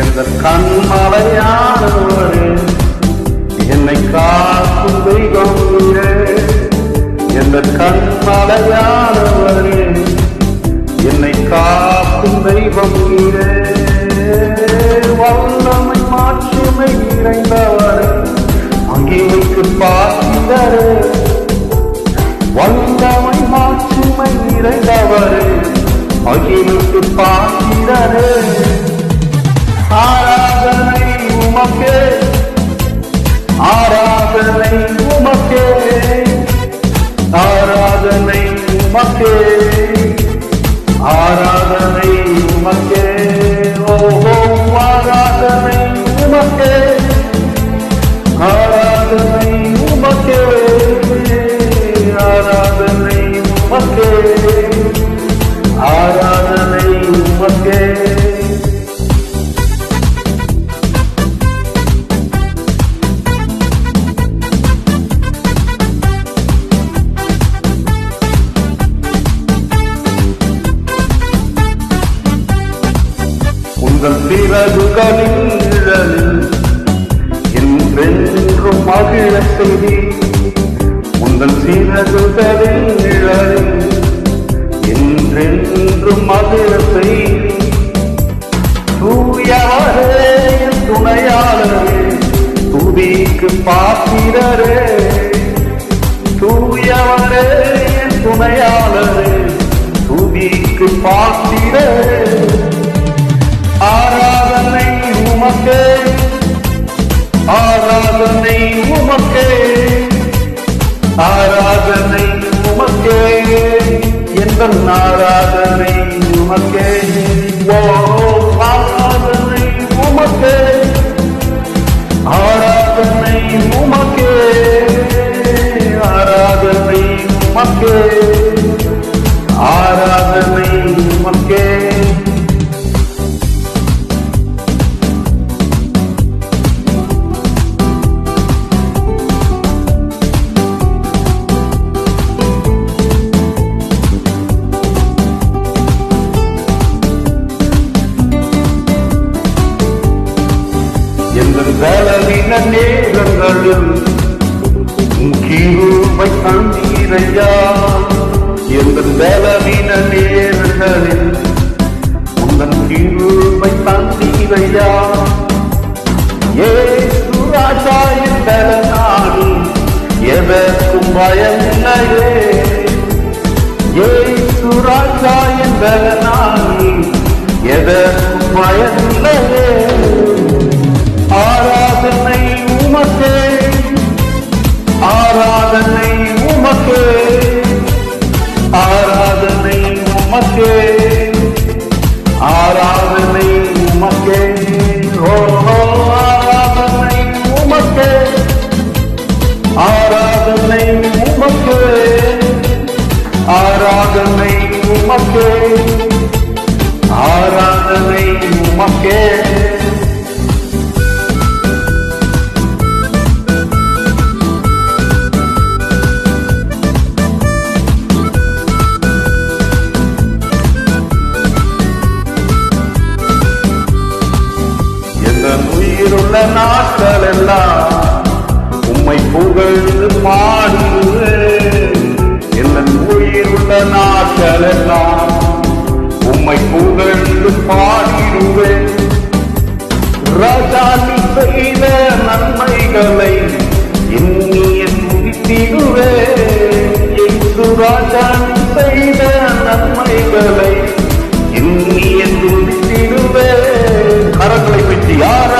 எந்த கண்மலையானவரே? என்னை காக்கும் தெய்வம் நீரே. எந்த கண்மலையானவரே? என்னை காக்கும் தெய்வம் நீரே. வல்லமை மாற்றுமை நிறைந்தவரே. அங்கிமைக்கு பார்க்கிறே வல்லமை மாற்றுமை நிறைந்தவர். அகிலுக்கு பார்க்கிறே ஆராதனை உமக்கே பிறகுகளின் நிழலில் என்றென்றும் மகிழ செய்தி உங்கள் சிறகுகளின் நிழலில் என்றென்றும் மகிழ செய்தி. தூயாரே துணையாளரே துதிக்கு பாத்திரரே. தூயவரே துணையாளரே துதிக்கு பாத்திரரே. ஆராதனை உமக்கே பலவீன நேரங்களில் தந்தீரையா? எந்த பலவீன நேரங்களில் உந்தன் கிருபை தந்தீரையா? ஏசு ராஜா என் எதற்கும் பயமில்லையே ஏ ராஜா என் பலனாடி எதற்கும் பயமில்லையே ஆராதனை உமக்கே. ஆராதனை உமக்கே. ஆராதனை உமக்கே. ஓ ஆராதனை உமக்கே. ஆராதனை உமக்கே. ஆராதனை உமக்கே. ஆராதனை உமக்கே. நாட்கள் எல்லாம் உம்மை புகழ்ந்து பாடுவேன் என் உயிர் உள்ள நாட்கள் எல்லாம் உம்மை புகழ்ந்து பாடிடுவேன். ராஜா நீ செய்த நன்மைகளை எண்ணிய துதித்திடுவேன் என்று ராஜா நீ செய்த நன்மைகளை எண்ணிய துதித்திடுவேன் கரங்களை பற்றி யாரா